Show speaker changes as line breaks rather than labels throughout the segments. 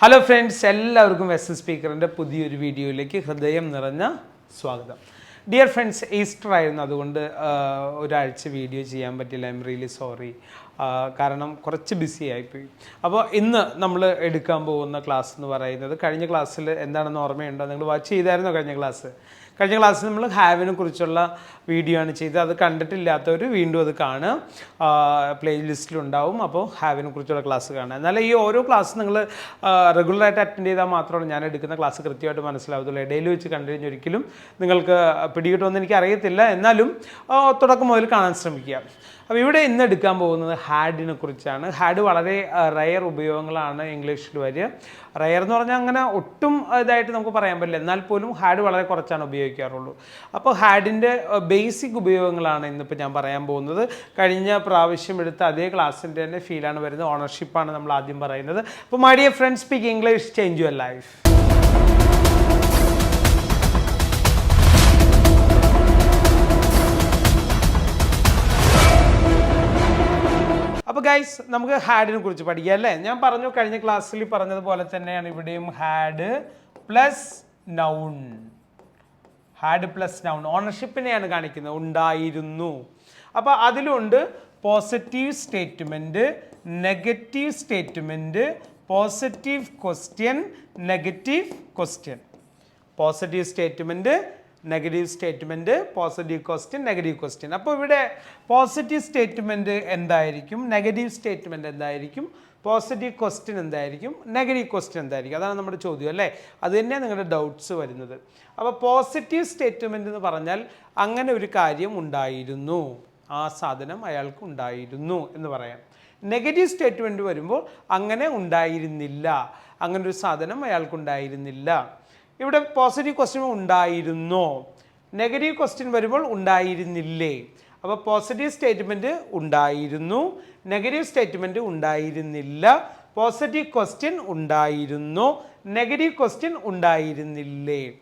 Hello friends എല്ലാവർക്കും S സ്പീക്കറിന്റെ പുതിയൊരു വീഡിയോയിലേക്ക് ഹൃദയം നിറഞ്ഞ സ്വാഗതം. ഡിയർ ഫ്രണ്ട്സ് ഈസ്റ്റർ ആയിരുന്നു. അതുകൊണ്ട് ഒരാഴ്ച വീഡിയോ ചെയ്യാൻ പറ്റില്ല. ഐം റിയലി സോറി കാരണം കുറച്ച് ബിസി ആയിപ്പോയി. അപ്പോൾ ഇന്ന് നമ്മൾ എടുക്കാൻ പോകുന്ന ക്ലാസ് എന്ന് പറയുന്നത് കഴിഞ്ഞ ക്ലാസ്സിൽ എന്താണെന്ന് ഓർമ്മയുണ്ടോ? നിങ്ങൾ വാച്ച് ചെയ്തായിരുന്നോ കഴിഞ്ഞ ക്ലാസ് കഴിഞ്ഞ ക്ലാസ്സിൽ നമ്മൾ ഹാവിനെ കുറിച്ചുള്ള വീഡിയോ ആണ് ചെയ്തത്. അത് കണ്ടിട്ടില്ലാത്തവർ വീണ്ടും അത് കാണുക. പ്ലേലിസ്റ്റിലുണ്ടാവും അപ്പോൾ ഹാവിനെ കുറിച്ചുള്ള ക്ലാസ് കാണുക. എന്നാൽ ഈ ഓരോ ക്ലാസ് നിങ്ങൾ റെഗുലറായിട്ട് അറ്റൻഡ് ചെയ്താൽ മാത്രമാണ് ഞാൻ എടുക്കുന്ന ക്ലാസ് കൃത്യമായിട്ട് മനസ്സിലാവത്തുള്ളൂ. ഇടയിൽ വെച്ച് കണ്ടു കഴിഞ്ഞാൽ ഒരിക്കലും നിങ്ങൾക്ക് പിടികിട്ടുമെന്ന് എനിക്ക് അറിയത്തില്ല എന്നാലും തുടക്കം മുതൽ കാണാൻ ശ്രമിക്കുക. അപ്പോൾ ഇവിടെ ഇന്ന് എടുക്കാൻ പോകുന്നത് ഹാഡിനെ കുറിച്ചാണ്. ഹാഡ് വളരെ റയർ ഉപയോഗങ്ങളാണ് ഇംഗ്ലീഷിൽ വരിക. റയർ എന്ന് പറഞ്ഞാൽ അങ്ങനെ ഒട്ടും ഇതായിട്ട് നമുക്ക് പറയാൻ പറ്റില്ല. എന്നാൽ പോലും ഹാഡ് വളരെ കുറച്ചാണ് ഉപയോഗിക്കാറുള്ളൂ. അപ്പോൾ ഹാഡിന്റെ ബേസിക് ഉപയോഗങ്ങളാണ് ഇന്നിപ്പോൾ ഞാൻ പറയാൻ പോകുന്നത്. കഴിഞ്ഞ പ്രാവശ്യം എടുത്ത അതേ ക്ലാസ്സിന്റെ തന്നെ ഫീലാണ് വരുന്നത്. ഓണർഷിപ്പാണ് നമ്മൾ ആദ്യം പറയുന്നത്. അപ്പോൾ my dear friends speak English change your life guys നമുക്ക് ഹാഡിനെ കുറിച്ച് പഠിക്കാം അല്ലേ? ഞാൻ പറഞ്ഞു കഴിഞ്ഞ ക്ലാസ്സിൽ പറഞ്ഞതുപോലെ തന്നെയാണ് ഇവിടെയും had plus noun had plus noun ഓണർഷിപ്പിനെയാണ് കാണിക്കുന്നത്. ഉണ്ടായിരുന്നു. അപ്പോൾ അതിലുണ്ട് positive statement negative statement positive question negative question positive statement negative statement positive question negative question അപ്പോൾ ഇവിടെ പോസിറ്റീവ് സ്റ്റേറ്റ്മെന്റ് എന്തായിരിക്കും? നെഗറ്റീവ് സ്റ്റേറ്റ്മെന്റ് എന്തായിരിക്കും? പോസിറ്റീവ് ക്വസ്റ്റ്യൻ എന്തായിരിക്കും? നെഗറ്റീവ് ക്വസ്റ്റ്യൻ എന്തായിരിക്കും? അതാണ് നമ്മുടെ ചോദ്യം അല്ലേ? അത് തന്നെയാണ് നിങ്ങളുടെ ഡൗട്ട്സ് വരുന്നത്. അപ്പോൾ പോസിറ്റീവ് സ്റ്റേറ്റ്മെന്റ് എന്ന് പറഞ്ഞാൽ അങ്ങനെ ഒരു കാര്യം ഉണ്ടായിരുന്നു. ആ സാധനം അയാൾക്ക് ഉണ്ടായിരുന്നു എന്ന് പറയാം. നെഗറ്റീവ് സ്റ്റേറ്റ്മെന്റ് വരുമ്പോൾ അങ്ങനെ ഉണ്ടായിരുന്നില്ല. അങ്ങനൊരു സാധനം അയാൾക്കുണ്ടായിരുന്നില്ല ഇവിടെ പോസിറ്റീവ് ക്വസ്റ്റ്യൻ ഉണ്ടായിരുന്നോ? നെഗറ്റീവ് ക്വസ്റ്റ്യൻ വരുമ്പോൾ ഉണ്ടായിരുന്നില്ലേ? അപ്പോൾ പോസിറ്റീവ് സ്റ്റേറ്റ്മെന്റ് ഉണ്ടായിരുന്നു. നെഗറ്റീവ് സ്റ്റേറ്റ്മെന്റ് ഉണ്ടായിരുന്നില്ല. പോസിറ്റീവ് ക്വസ്റ്റ്യൻ ഉണ്ടായിരുന്നു. നെഗറ്റീവ് ക്വസ്റ്റ്യൻ ഉണ്ടായിരുന്നില്ലേ?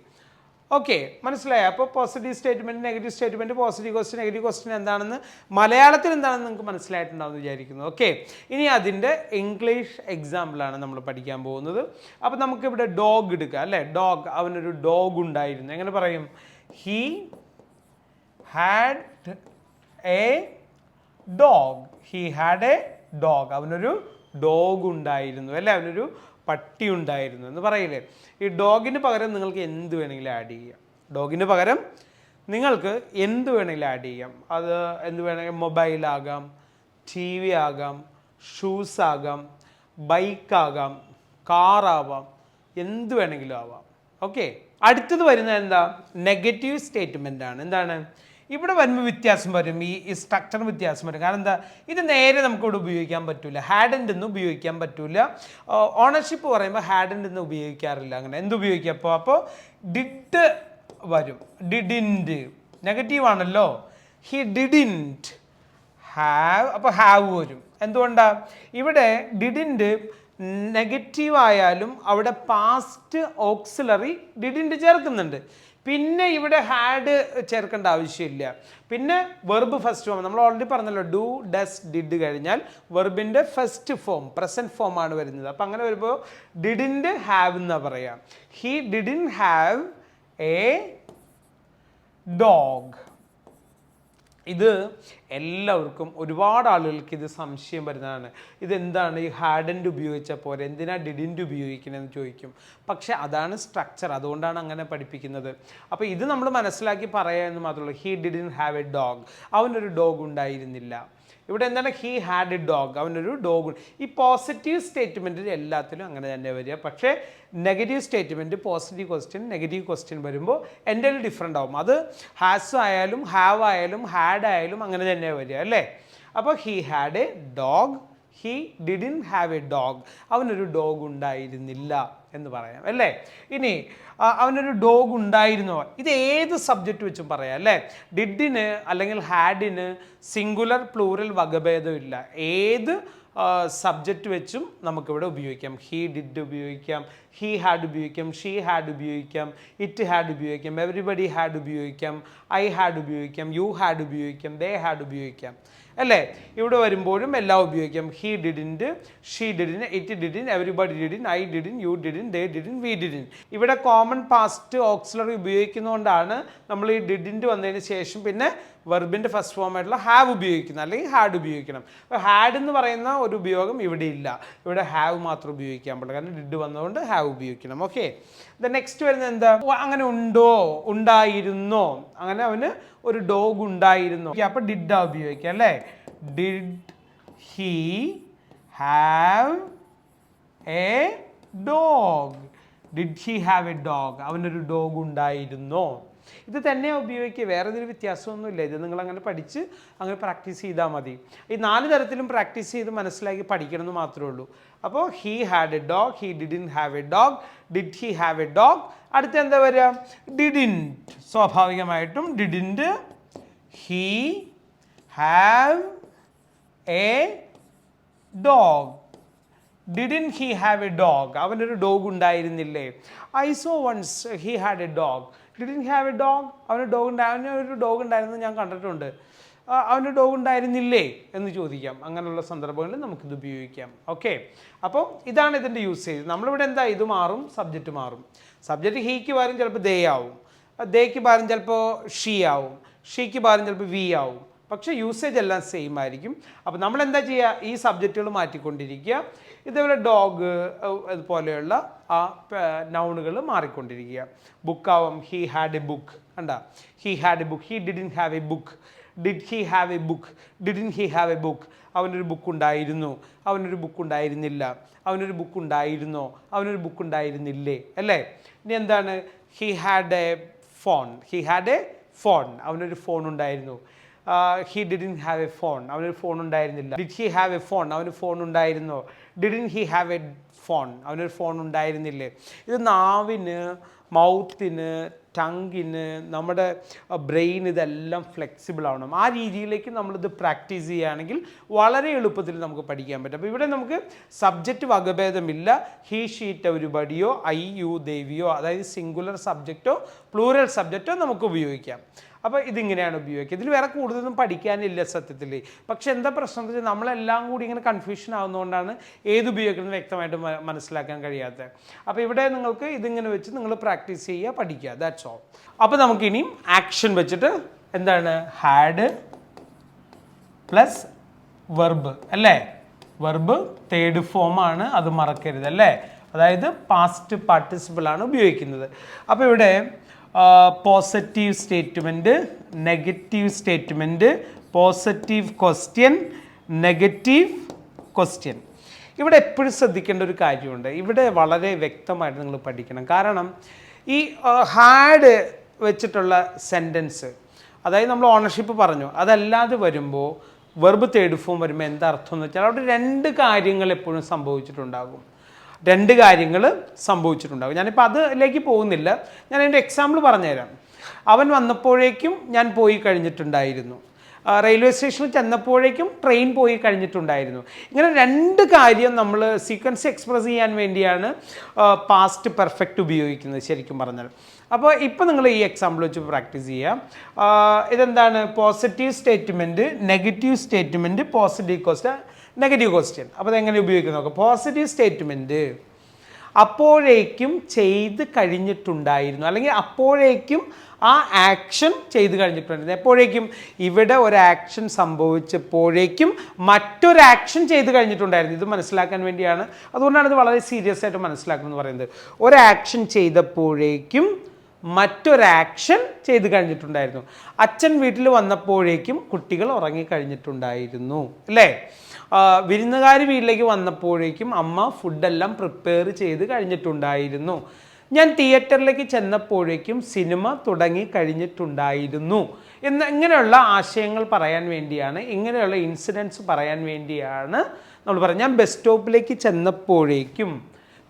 ഓക്കെ മനസ്സിലായോ? അപ്പോൾ positive statement negative statement positive question negative question എന്താണെന്ന് മലയാളത്തിൽ എന്താണെന്ന് നിങ്ങൾക്ക് മനസ്സിലായിട്ടുണ്ടാവും വിചാരിക്കുന്നു. ഓക്കെ ഇനി അതിന്റെ ഇംഗ്ലീഷ് എക്സാമ്പിളാണ് നമ്മൾ പഠിക്കാൻ പോകുന്നത്. അപ്പോൾ നമുക്കിവിടെ ഡോഗ് എടുക്കുക അല്ലേ? ഡോഗ് അവനൊരു ഡോഗ് ഉണ്ടായിരുന്നു. എങ്ങനെ പറയും? He had a dog he had a dog അവനൊരു ഡോഗ് ഉണ്ടായിരുന്നു അല്ലേ? അവനൊരു പട്ടി ഉണ്ടായിരുന്നു എന്ന് പറയില്ലേ? ഈ ഡോഗിന് പകരം നിങ്ങൾക്ക് എന്ത് വേണമെങ്കിലും ആഡ് ചെയ്യാം. ഡോഗിന് പകരം നിങ്ങൾക്ക് എന്ത് വേണമെങ്കിലും ആഡ് ചെയ്യാം. അത് എന്ത് വേണമെങ്കിൽ മൊബൈലാകാം ടി വി ആകാം ഷൂസ് ആകാം ബൈക്കാകാം കാറാവാം എന്ത് വേണമെങ്കിലും ആവാം. ഓക്കെ അടുത്തത് വരുന്നത് എന്താ? നെഗറ്റീവ് സ്റ്റേറ്റ്മെന്റ് ആണ്. എന്താണ്? ഇവിടെ വരുമ്പോൾ വ്യത്യാസം വരും. ഈ സ്ട്രക്ചർ വ്യത്യാസം വരും. കാരണം എന്താ? ഇത് നേരെ നമുക്ക് ഇവിടെ ഉപയോഗിക്കാൻ പറ്റില്ല ഹാഡന്റ് ഒന്നും ഉപയോഗിക്കാൻ പറ്റില്ല ഓണർഷിപ്പ് പറയുമ്പോൾ ഹാഡന്റ് ഒന്നും ഉപയോഗിക്കാറില്ല അങ്ങനെ. എന്ത് ഉപയോഗിക്കുക അപ്പോൾ അപ്പോൾ ഡിഡ് വരും. ഡിഡിന്റ് നെഗറ്റീവ് ആണല്ലോ. ഹി ഡിഡിന്റ് ഹാവ് അപ്പോൾ ഹാവ് വരും. എന്തുകൊണ്ടാണ് ഇവിടെ ഡിഡിന്റ് നെഗറ്റീവ് ആയാലും അവിടെ പാസ്റ്റ് ഓക്സിലറി ഡിഡിന്റ് ചേർക്കുന്നുണ്ട്. പിന്നെ ഇവിടെ ഹാഡ് ചേർക്കേണ്ട ആവശ്യമില്ല. പിന്നെ വെർബ് ഫസ്റ്റ് ഫോം നമ്മൾ ഓൾറെഡി പറഞ്ഞല്ലോ ഡു ഡസ് ഡിഡ് കഴിഞ്ഞാൽ വെർബിന്റെ ഫസ്റ്റ് ഫോം പ്രസന്റ് ഫോം ആണ് വരുന്നത്. അപ്പം അങ്ങനെ വരുമ്പോൾ ഡിഡിന്റെ ഹാവ് എന്നാ പറയാം. He didn't have a dog ഇത് എല്ലാവർക്കും ഒരുപാട് ആളുകൾക്ക് ഇത് സംശയം വരുന്നതാണ്. ഇതെന്താണ്? ഈ ഹാഡന്റ് ഉപയോഗിച്ച പോലെ എന്തിനാ ഡിഡിന്റ് ഉപയോഗിക്കണമെന്ന് ചോദിക്കും. പക്ഷേ അതാണ് സ്ട്രക്ചർ അതുകൊണ്ടാണ് അങ്ങനെ പഠിപ്പിക്കുന്നത്. അപ്പോൾ ഇത് നമ്മൾ മനസ്സിലാക്കി പറയുക എന്ന് മാത്രമല്ല he didn't have a dog അവനൊരു ഡോഗ് ഉണ്ടായിരുന്നില്ല. ഇവിടെ എന്താണ്? ഹീ ഹാഡ് എ ഡോഗ് അവനൊരു ഡോഗ് ഈ പോസിറ്റീവ് സ്റ്റേറ്റ്മെന്റിൽ എല്ലാത്തിലും അങ്ങനെ തന്നെ വരിക. പക്ഷേ negative statement positive question negative question വരുമ്പോൾ എന്റെ ഒരു ഡിഫറെന്റ് ആവും. അത് ഹാസ് ആയാലും ഹാവ് ആയാലും ഹാഡ് ആയാലും അങ്ങനെ തന്നെ വരിക അല്ലേ? അപ്പോൾ he had a dog he didn't have a dog അവനൊരു ഡോഗ് ഉണ്ടായിരുന്നില്ല. എന്ന് പറയാം അല്ലേ? ഇനി അവനൊരു ഡോഗ് ഉണ്ടായിരുന്നോ? ഇത് ഏത് സബ്ജക്റ്റ് വെച്ചും പറയാം അല്ലേ? ഡിഡിന് അല്ലെങ്കിൽ ഹാഡിന് സിംഗുലർ പ്ലൂറൽ വകഭേദമില്ല ഏത് സബ്ജക്റ്റ് വെച്ചും നമുക്കിവിടെ ഉപയോഗിക്കാം. ഹീ ഡിഡ് ഉപയോഗിക്കാം ഹീ ഹാഡ് ഉപയോഗിക്കാം ഷീ ഹാഡ് ഉപയോഗിക്കാം ഇറ്റ് ഹാഡ് ഉപയോഗിക്കാം എവറിബഡി ഹാഡ് ഉപയോഗിക്കാം ഐ ഹാഡ് ഉപയോഗിക്കാം യു ഹാഡ് ഉപയോഗിക്കാം ദേ ഹാഡ് ഉപയോഗിക്കാം അല്ലേ? ഇവിടെ വരുമ്പോഴും എല്ലാം ഉപയോഗിക്കാം. He ഡിഡിന്റെ she didn't it didn't everybody didn't I didn't you didn't they didn't we didn't ഇവിടെ കോമൺ പാസ്റ്റ് ഓക്സിലറി ഉപയോഗിക്കുന്നതുകൊണ്ടാണ് നമ്മൾ ഈ ഡിഡിന്റെ വന്നതിന് ശേഷം പിന്നെ വെർബിന്റെ ഫസ്റ്റ് ഫോം ആയിട്ടുള്ള ഹാവ് ഉപയോഗിക്കുന്നത് അല്ലെങ്കിൽ ഹാഡ് ഉപയോഗിക്കണം. അപ്പോൾ ഹാഡ് എന്ന് പറയുന്ന ഒരു ഉപയോഗം ഇവിടെ ഇല്ല. ഇവിടെ ഹാവ് മാത്രം ഉപയോഗിക്കാൻ പാടില്ല. കാരണം ഡിഡ് വന്നതുകൊണ്ട് ഹാവ് ഉപയോഗിക്കണം. ഓക്കെ ദ നെക്സ്റ്റ് വരുന്നത് എന്താ? അങ്ങനെ ഉണ്ടോ? ഉണ്ടായിരുന്നോ? അങ്ങനെ അവന് ഒരു ഡോഗ് ഉണ്ടായിരുന്നു. അപ്പോൾ ഡിഡാ ഉപയോഗിക്കുക അല്ലേ? Did he have a dog did he have a dog അവനൊരു ഡോഗ് ഉണ്ടായിരുന്നോ? ഇത് തന്നെ ഉപയോഗിക്കുക. വേറെ ഇതിൽ വ്യത്യാസമൊന്നുമില്ല. ഇത് നിങ്ങൾ അങ്ങനെ പഠിച്ച് അങ്ങനെ പ്രാക്ടീസ് ചെയ്താൽ മതി. ഈ നാല് തരത്തിലും പ്രാക്ടീസ് ചെയ്ത് മനസ്സിലാക്കി പഠിക്കണം എന്ന് മാത്രമേ ഉള്ളൂ. അപ്പോൾ he had a dog he didn't have a dog did he have a dog അടുത്ത എന്താ വരിക? ഡിഡിന്റ് സ്വാഭാവികമായിട്ടും didn't he have a dog didn't he have a dog അവനൊരു ഡോഗ് ഉണ്ടായിരുന്നില്ലേ? I so once he had a dog didn't have a dog അവന് dog ഉണ്ടായി അവന് ഒരു ഡോഗ് ഉണ്ടായിരുന്നു ഞാൻ കണ്ടിട്ടുണ്ട്. അവന്റെ ഡോഗ് ഉണ്ടായിരുന്നില്ലേ എന്ന് ചോദിക്കാം. അങ്ങനെയുള്ള സന്ദർഭങ്ങളിൽ നമുക്കിത് ഉപയോഗിക്കാം. ഓക്കെ അപ്പോൾ ഇതാണ് ഇതിന്റെ യൂസ് ചെയ്ത് നമ്മളിവിടെ എന്താ? ഇത് മാറും സബ്ജക്റ്റ് മാറും. സബ്ജക്റ്റ് ഹീക്ക് പകരം ചിലപ്പോൾ ദേ ആവും. ദേക്ക് പകരം ചിലപ്പോൾ ഷീ ആവും. ഷീക്ക് പകരം ചിലപ്പോൾ വി ആവും. പക്ഷേ യൂസേജ് എല്ലാം സെയിം ആയിരിക്കും. അപ്പോൾ നമ്മൾ എന്താ ചെയ്യുക ഈ സബ്ജക്റ്റുകൾ മാറ്റിക്കൊണ്ടിരിക്കുക. ഇതേപോലെ ഡോഗ് അതുപോലെയുള്ള ആ നൗണുകൾ മാറിക്കൊണ്ടിരിക്കുക. ബുക്കാവും ഹി ഹാഡ് എ ബുക്ക് കണ്ട? He had a book he didn't have a book did he have a book didn't he have a book അവനൊരു ബുക്ക് ഉണ്ടായിരുന്നു. അവനൊരു ബുക്ക് ഉണ്ടായിരുന്നില്ല. അവനൊരു ബുക്ക് ഉണ്ടായിരുന്നോ? അവനൊരു ബുക്ക് ഉണ്ടായിരുന്നില്ലേ? അല്ലേ? ഇനി എന്താണ്? He had a phone he had a phone അവനൊരു ഫോൺ ഉണ്ടായിരുന്നു. He didn't have a phone അവനൊരു ഫോൺ ഉണ്ടായിരുന്നില്ല. Did he have a phone അവന് ഫോൺ ഉണ്ടായിരുന്നോ? Didn't he have a phone അവനൊരു ഫോൺ ഉണ്ടായിരുന്നില്ലേ? ഇത് നാവിന് മൗത്തിന് ടങ്കിന് നമ്മുടെ ബ്രെയിൻ ഇതെല്ലാം ഫ്ലെക്സിബിൾ ആവണം. ആ രീതിയിലേക്ക് നമ്മളിത് പ്രാക്ടീസ് ചെയ്യുകയാണെങ്കിൽ വളരെ എളുപ്പത്തിൽ നമുക്ക് പഠിക്കാൻ പറ്റും. അപ്പോൾ ഇവിടെ നമുക്ക് സബ്ജക്റ്റ് വകഭേദമില്ല. ഹീ ഷീറ്റ് ഒരുപടിയോ ഐ യു ദേവിയോ അതായത് സിംഗുലർ സബ്ജക്റ്റോ പ്ലൂറൽ സബ്ജക്റ്റോ നമുക്ക് ഉപയോഗിക്കാം. അപ്പോൾ ഇതിങ്ങനെയാണ് ഉപയോഗിക്കുക. ഇതിൽ വേറെ കൂടുതലൊന്നും പഠിക്കാനില്ല സത്യത്തിൽ. പക്ഷെ എന്താ പ്രശ്നം എന്ന് വെച്ചാൽ നമ്മളെല്ലാം കൂടി ഇങ്ങനെ കൺഫ്യൂഷൻ ആവുന്നതുകൊണ്ടാണ് ഏത് ഉപയോഗിക്കുന്നത് വ്യക്തമായിട്ട് മനസ്സിലാക്കാൻ കഴിയാത്തത്. അപ്പോൾ ഇവിടെ നിങ്ങൾക്ക് ഇതിങ്ങനെ വെച്ച് നിങ്ങൾ പ്രാക്ടീസ് ചെയ്യുക പഠിക്കുക. ദാറ്റ്സ് ഓൾ അപ്പോൾ നമുക്കിനിയും ആക്ഷൻ വെച്ചിട്ട് എന്താണ്? ഹാഡ് പ്ലസ് വെർബ് അല്ലേ? വെർബ് തേർഡ് ഫോം ആണ് അത് മറക്കരുത് അല്ലേ? അതായത് പാസ്റ്റ് പാർട്ടിസിപ്പിൾ ആണ് ഉപയോഗിക്കുന്നത്. അപ്പോൾ ഇവിടെ positive statement negative statement positive question negative question ഇവിടെ എപ്പോഴും ശ്രദ്ധിക്കേണ്ട ഒരു കാര്യമുണ്ട്. ഇവിടെ വളരെ വ്യക്തമായിട്ട് നിങ്ങൾ പഠിക്കണം. കാരണം ഈ ഹാഡ് വെച്ചിട്ടുള്ള സെന്റൻസ് അതായത് നമ്മൾ ഓണർഷിപ്പ് പറഞ്ഞു. അതല്ലാതെ വരുമ്പോൾ വെർബ് തേർഡ് ഫോം വരുമ്പോൾ എന്താ അർത്ഥം എന്ന് വെച്ചാൽ അവിടെ രണ്ട് കാര്യങ്ങൾ എപ്പോഴും സംഭവിച്ചിട്ടുണ്ടാകും. രണ്ട് കാര്യങ്ങൾ സംഭവിച്ചിട്ടുണ്ടാകും. ഞാനിപ്പോൾ അതിലേക്ക് പോകുന്നില്ല. ഞാൻ എന്റെ എക്സാമ്പിൾ പറഞ്ഞുതരാം. അവൻ വന്നപ്പോഴേക്കും ഞാൻ പോയി കഴിഞ്ഞിട്ടുണ്ടായിരുന്നു. റെയിൽവേ സ്റ്റേഷനിൽ ചെന്നപ്പോഴേക്കും ട്രെയിൻ പോയി കഴിഞ്ഞിട്ടുണ്ടായിരുന്നു. ഇങ്ങനെ രണ്ട് കാര്യം നമ്മൾ സീക്വൻസ് എക്സ്പ്രസ് ചെയ്യാൻ വേണ്ടിയാണ് പാസ്റ്റ് പെർഫെക്റ്റ് ഉപയോഗിക്കുന്നത് ശരിക്കും പറഞ്ഞാൽ. അപ്പോൾ ഇപ്പോൾ നിങ്ങൾ ഈ എക്സാമ്പിൾ വെച്ച് പ്രാക്ടീസ് ചെയ്യാം ഇതെന്താണ്? Positive statement negative statement positive question negative question അപ്പോൾ അതെങ്ങനെ ഉപയോഗിക്കുന്നത് നോക്കാം. പോസിറ്റീവ് സ്റ്റേറ്റ്മെന്റ് അപ്പോഴേക്കും ചെയ്ത് കഴിഞ്ഞിട്ടുണ്ടായിരുന്നു. അല്ലെങ്കിൽ അപ്പോഴേക്കും ആ ആക്ഷൻ ചെയ്ത് കഴിഞ്ഞിട്ടുണ്ടായിരുന്നു. എപ്പോഴേക്കും ഇവിടെ ഒരു ആക്ഷൻ സംഭവിച്ചപ്പോഴേക്കും മറ്റൊരു ആക്ഷൻ ചെയ്ത് കഴിഞ്ഞിട്ടുണ്ടായിരുന്നു. ഇത് മനസ്സിലാക്കാൻ വേണ്ടിയാണ്. അതുകൊണ്ടാണ് ഇത് വളരെ സീരിയസ് ആയിട്ട് മനസ്സിലാക്കുന്നത് പറയുന്നത്. ഒരു ആക്ഷൻ ചെയ്തപ്പോഴേക്കും മറ്റൊരു ആക്ഷൻ ചെയ്ത് കഴിഞ്ഞിട്ടുണ്ടായിരുന്നു. അച്ഛൻ വീട്ടിൽ വന്നപ്പോഴേക്കും കുട്ടികൾ ഉറങ്ങിക്കഴിഞ്ഞിട്ടുണ്ടായിരുന്നു. അല്ലേ? വിരുന്നുകാർ വീട്ടിലേക്ക് വന്നപ്പോഴേക്കും അമ്മ ഫുഡെല്ലാം പ്രിപ്പയർ ചെയ്ത് കഴിഞ്ഞിട്ടുണ്ടായിരുന്നു. ഞാൻ തിയേറ്ററിലേക്ക് ചെന്നപ്പോഴേക്കും സിനിമ തുടങ്ങി കഴിഞ്ഞിട്ടുണ്ടായിരുന്നു. എന്ന് ഇങ്ങനെയുള്ള ആശയങ്ങൾ പറയാൻ വേണ്ടിയാണ് ഇങ്ങനെയുള്ള ഇൻസിഡൻസ് പറയാൻ വേണ്ടിയാണ് നമ്മൾ പറഞ്ഞ ഞാൻ ബസ് സ്റ്റോപ്പിലേക്ക് ചെന്നപ്പോഴേക്കും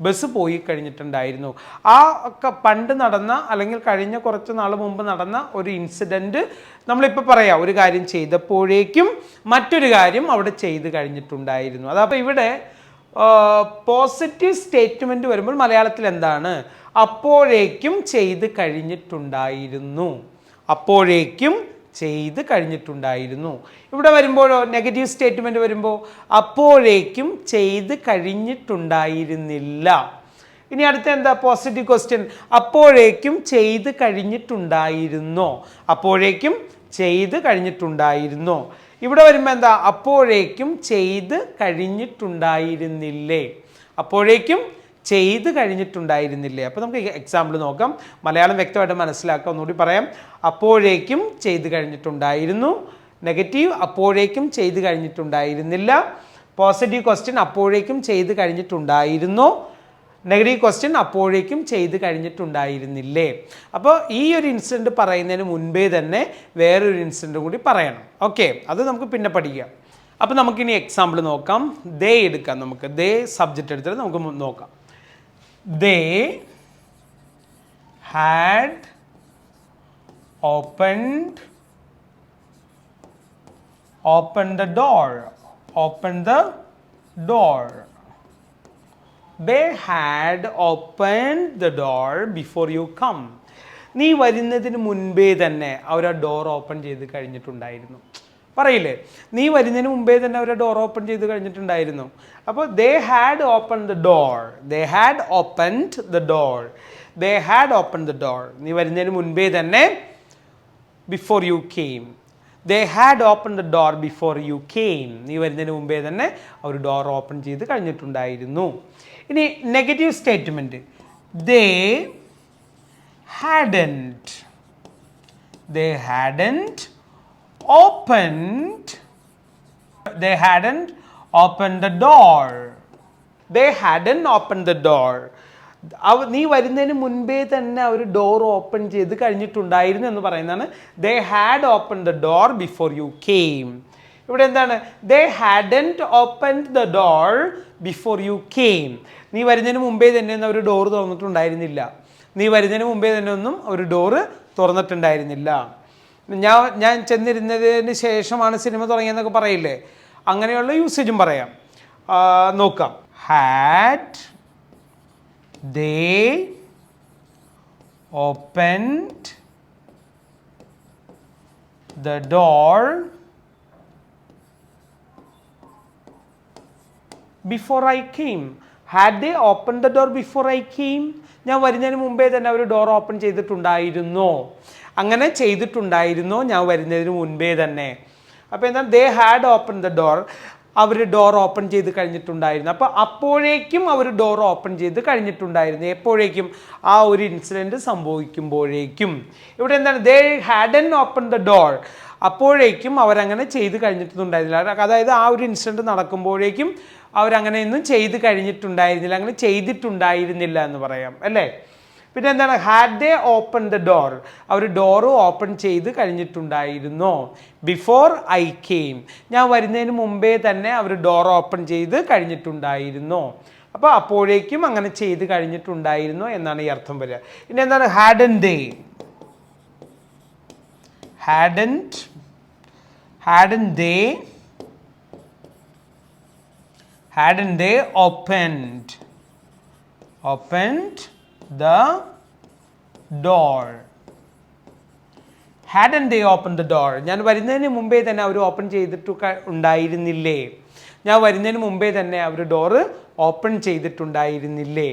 ബസ് പോയി കഴിഞ്ഞിട്ടുണ്ടായിരുന്നു. ആ ഒക്കെ പണ്ട് നടന്ന അല്ലെങ്കിൽ കഴിഞ്ഞ കുറച്ച് നാൾ മുമ്പ് നടന്ന ഒരു ഇൻസിഡന്റ് നമ്മളിപ്പോൾ പറയാം. ഒരു കാര്യം ചെയ്തപ്പോഴേക്കും മറ്റൊരു കാര്യം അവിടെ ചെയ്ത് കഴിഞ്ഞിട്ടുണ്ടായിരുന്നു. അതപ്പോൾ ഇവിടെ പോസിറ്റീവ് സ്റ്റേറ്റ്മെന്റ് വരുമ്പോൾ മലയാളത്തിൽ എന്താണ്? അപ്പോഴേക്കും ചെയ്ത് കഴിഞ്ഞിട്ടുണ്ടായിരുന്നു. അപ്പോഴേക്കും ചെയ്ത് കഴിഞ്ഞിട്ടുണ്ടായിരുന്നു. ഇവിടെ വരുമ്പോഴോ നെഗറ്റീവ് സ്റ്റേറ്റ്മെന്റ് വരുമ്പോൾ അപ്പോഴേക്കും ചെയ്ത് കഴിഞ്ഞിട്ടുണ്ടായിരുന്നില്ല. ഇനി അടുത്ത എന്താ? പോസിറ്റീവ് ക്വസ്റ്റ്യൻ അപ്പോഴേക്കും ചെയ്ത് കഴിഞ്ഞിട്ടുണ്ടായിരുന്നോ? അപ്പോഴേക്കും ചെയ്ത് കഴിഞ്ഞിട്ടുണ്ടായിരുന്നോ? ഇവിടെ വരുമ്പോൾ എന്താ? അപ്പോഴേക്കും ചെയ്ത് കഴിഞ്ഞിട്ടുണ്ടായിരുന്നില്ലേ? അപ്പോഴേക്കും ചെയ്ത് കഴിഞ്ഞിട്ടുണ്ടായിരുന്നില്ലേ? അപ്പോൾ നമുക്ക് എക്സാമ്പിൾ നോക്കാം. മലയാളം വ്യക്തമായിട്ട് മനസ്സിലാക്കാം. ഒന്നുകൂടി പറയാം. അപ്പോഴേക്കും ചെയ്ത് കഴിഞ്ഞിട്ടുണ്ടായിരുന്നു. നെഗറ്റീവ് അപ്പോഴേക്കും ചെയ്ത് കഴിഞ്ഞിട്ടുണ്ടായിരുന്നില്ല. പോസിറ്റീവ് ക്വസ്റ്റ്യൻ അപ്പോഴേക്കും ചെയ്ത് കഴിഞ്ഞിട്ടുണ്ടായിരുന്നു. നെഗറ്റീവ് ക്വസ്റ്റ്യൻ അപ്പോഴേക്കും ചെയ്ത് കഴിഞ്ഞിട്ടുണ്ടായിരുന്നില്ലേ? അപ്പോൾ ഈ ഒരു ഇൻസിഡന്റ് പറയുന്നതിന് മുൻപേ തന്നെ വേറൊരു ഇൻസിഡന്റ് കൂടി പറയണം. ഓക്കെ അത് നമുക്ക് പിന്നെ പഠിക്കാം. അപ്പോൾ നമുക്കിനി എക്സാമ്പിൾ നോക്കാം. ദേ എടുക്കാം നമുക്ക്. ദേ സബ്ജക്റ്റ് എടുത്തിട്ട് നമുക്ക് നോക്കാം. They had opened open the door open the door they had open the door before you come നീ വരുന്നതിന് മുൻപേ തന്നെ അവർ ആ ഡോർ ഓപ്പൺ ചെയ്ത് കഴിഞ്ഞിട്ടുണ്ടായിരുന്നു. പറയില്ലേ? നീ വരുന്നതിന് മുമ്പേ തന്നെ അവർ ഡോർ ഓപ്പൺ ചെയ്ത് കഴിഞ്ഞിട്ടുണ്ടായിരുന്നു. അപ്പോൾ they had open the door they had opened the door they had open the door നീ വരുന്നതിന് മുൻപേ തന്നെ before you came they had open the door before you came നീ വരുന്നതിന് മുമ്പേ തന്നെ അവർ ഡോർ ഓപ്പൺ ചെയ്ത് കഴിഞ്ഞിട്ടുണ്ടായിരുന്നു. ഇനി negative statement they hadn't they hadn't opened they hadn't opened the door. They hadn't opened the door. അവ നീ വരുന്നതിന് മുൻപേ തന്നെ അവർ ഡോർ ഓപ്പൺ ചെയ്ത് കഴിഞ്ഞിട്ടുണ്ടായിരുന്നു എന്ന് പറയുന്നതാണ്. They had open the door before you came ഇവിടെ എന്താണ്? They hadn't open the door before you came നീ വരുന്നതിന് മുമ്പേ തന്നെ ഒന്നും അവർ ഡോർ തുറന്നിട്ടുണ്ടായിരുന്നില്ല. നീ വരുന്നതിന് മുമ്പേ തന്നെ ഒന്നും ഒരു ഡോറ് തുറന്നിട്ടുണ്ടായിരുന്നില്ല. ഞാൻ ഞാൻ ചെന്നിരുന്നതിന് ശേഷമാണ് സിനിമ തുടങ്ങിയെന്നൊക്കെ പറയില്ലേ? അങ്ങനെയുള്ള യൂസേജും പറയാം. നോക്കാം. Had they opened the door before I came had they open the door before I came ഞാൻ വരുന്നതിന് മുമ്പേ തന്നെ അവർ ഡോർ ഓപ്പൺ ചെയ്തിട്ടുണ്ടായിരുന്നോ. അങ്ങനെ ചെയ്തിട്ടുണ്ടായിരുന്നോ? ഞാൻ വരുന്നതിന് മുൻപേ തന്നെ. അപ്പോൾ എന്താ? They had open the door our door open ചെയ്ത് കഴിഞ്ഞിട്ടുണ്ടായിരുന്നു. അപ്പോൾ അപ്പോഴേക്കും അവർ ഡോർ ഓപ്പൺ ചെയ്ത് കഴിഞ്ഞിട്ടുണ്ടായിരുന്നു. എപ്പോഴേക്കും? ആ ഒരു ഇൻസിഡന്റ് സംഭവിക്കുമ്പോഴേക്കും. ഇവിടെ എന്താണ്? They hadn't open the door അപ്പോഴേക്കും അവരങ്ങനെ ചെയ്ത് കഴിഞ്ഞിട്ടുണ്ടായിരുന്നില്ല. അതായത് ആ ഒരു ഇൻസിഡന്റ് നടക്കുമ്പോഴേക്കും അവരങ്ങനെയൊന്നും ചെയ്ത് കഴിഞ്ഞിട്ടുണ്ടായിരുന്നില്ല. അങ്ങനെ ചെയ്തിട്ടുണ്ടായിരുന്നില്ല എന്ന് പറയാം. അല്ലേ? പിന്നെ എന്താണ് had they open the door our door open ചെയ്ത് കഴിഞ്ഞിട്ടുണ്ടായിരുന്നോ? ബിഫോർ ഐ കെയിം ഞാൻ വരുന്നതിന് മുമ്പേ തന്നെ അവർ ഡോർ ഓപ്പൺ ചെയ്ത് കഴിഞ്ഞിട്ടുണ്ടായിരുന്നോ? അപ്പോൾ അപ്പോഴേക്കും അങ്ങനെ ചെയ്ത് കഴിഞ്ഞിട്ടുണ്ടായിരുന്നോ എന്നാണ് ഈ അർത്ഥം വരിക. പിന്നെ എന്താണ് ഹാഡൻ ദേ hadn't hadn't they. Hadn't they opened. Opened. The door. Hadn't they opened the door. ഞാൻ വരുന്നതിന് മുമ്പേ തന്നെ അവർ ഓപ്പൺ ചെയ്തിട്ട് ഉണ്ടായിരുന്നില്ലേ? ഞാൻ വരുന്നതിന് മുമ്പേ തന്നെ അവർ ഡോറ് ഓപ്പൺ ചെയ്തിട്ടുണ്ടായിരുന്നില്ലേ?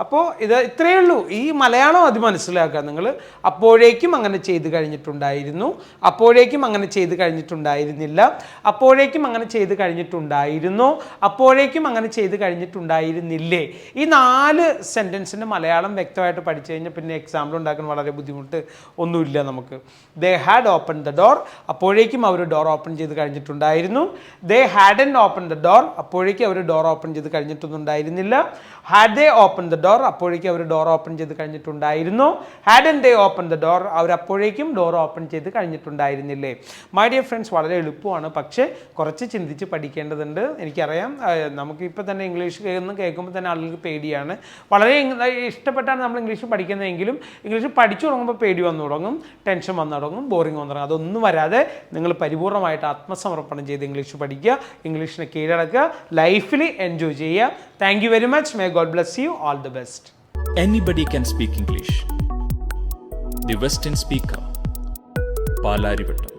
അപ്പോൾ ഇത് ഇത്രയേ ഉള്ളൂ. ഈ മലയാളം അത് മനസ്സിലാക്കുക. നിങ്ങൾ അപ്പോഴേക്കും അങ്ങനെ ചെയ്ത് കഴിഞ്ഞിട്ടുണ്ടായിരുന്നു. അപ്പോഴേക്കും അങ്ങനെ ചെയ്ത് കഴിഞ്ഞിട്ടുണ്ടായിരുന്നില്ല. അപ്പോഴേക്കും അങ്ങനെ ചെയ്ത് കഴിഞ്ഞിട്ടുണ്ടായിരുന്നു. അപ്പോഴേക്കും അങ്ങനെ ചെയ്ത് കഴിഞ്ഞിട്ടുണ്ടായിരുന്നില്ലേ? ഈ നാല് സെന്റൻസിന്റെ മലയാളം വ്യക്തമായിട്ട് പഠിച്ചു കഴിഞ്ഞാൽ പിന്നെ എക്സാമ്പിൾ ഉണ്ടാക്കാൻ വളരെ ബുദ്ധിമുട്ട് ഒന്നുമില്ല നമുക്ക്. They had open the door അപ്പോഴേക്കും അവർ ഡോർ ഓപ്പൺ ചെയ്ത് കഴിഞ്ഞിട്ടുണ്ടായിരുന്നു. They hadn't open the door അപ്പോഴേക്കും അവർ ഡോർ ഓപ്പൺ ചെയ്ത് കഴിഞ്ഞിട്ടുണ്ടായിരുന്നില്ല had they open the door അപ്പോഴേക്കും അവർ ഡോർ ഓപ്പൺ ചെയ്ത് കഴിഞ്ഞിട്ടുണ്ടായിരുന്നു. Hadn't they open the door അവർ അപ്പോഴേക്കും ഡോർ ഓപ്പൺ ചെയ്ത് കഴിഞ്ഞിട്ടുണ്ടായിരുന്നില്ലേ? മൈ ഡിയർ ഫ്രണ്ട്സ് വളരെ എളുപ്പമാണ്. പക്ഷേ കുറച്ച് ചിന്തിച്ച് പഠിക്കേണ്ടതുണ്ട്. എനിക്കറിയാം നമുക്കിപ്പോൾ തന്നെ ഇംഗ്ലീഷ് എന്ന് കേൾക്കുമ്പോൾ തന്നെ ആളുകൾക്ക് പേടിയാണ്. വളരെ ഇഷ്ടപ്പെട്ടാണ് നമ്മൾ ഇംഗ്ലീഷ് പഠിക്കുന്നതെങ്കിലും ഇംഗ്ലീഷ് പഠിച്ചു തുടങ്ങുമ്പോൾ പേടി വന്നു തുടങ്ങും ടെൻഷൻ വന്നു തുടങ്ങും ബോറിംഗ് വന്നു തുടങ്ങും. അതൊന്നും വരാതെ നിങ്ങൾ പരിപൂർണമായിട്ട് ആത്മസമർപ്പണം ചെയ്ത് ഇംഗ്ലീഷ് പഠിക്കുക ഇംഗ്ലീഷിനെ കീഴടക്കുക ലൈഫിൽ എൻജോയ് ചെയ്യുക. Thank you very much. May God bless you. All the best.
Anybody can speak English. The Western Speaker, Palarivata.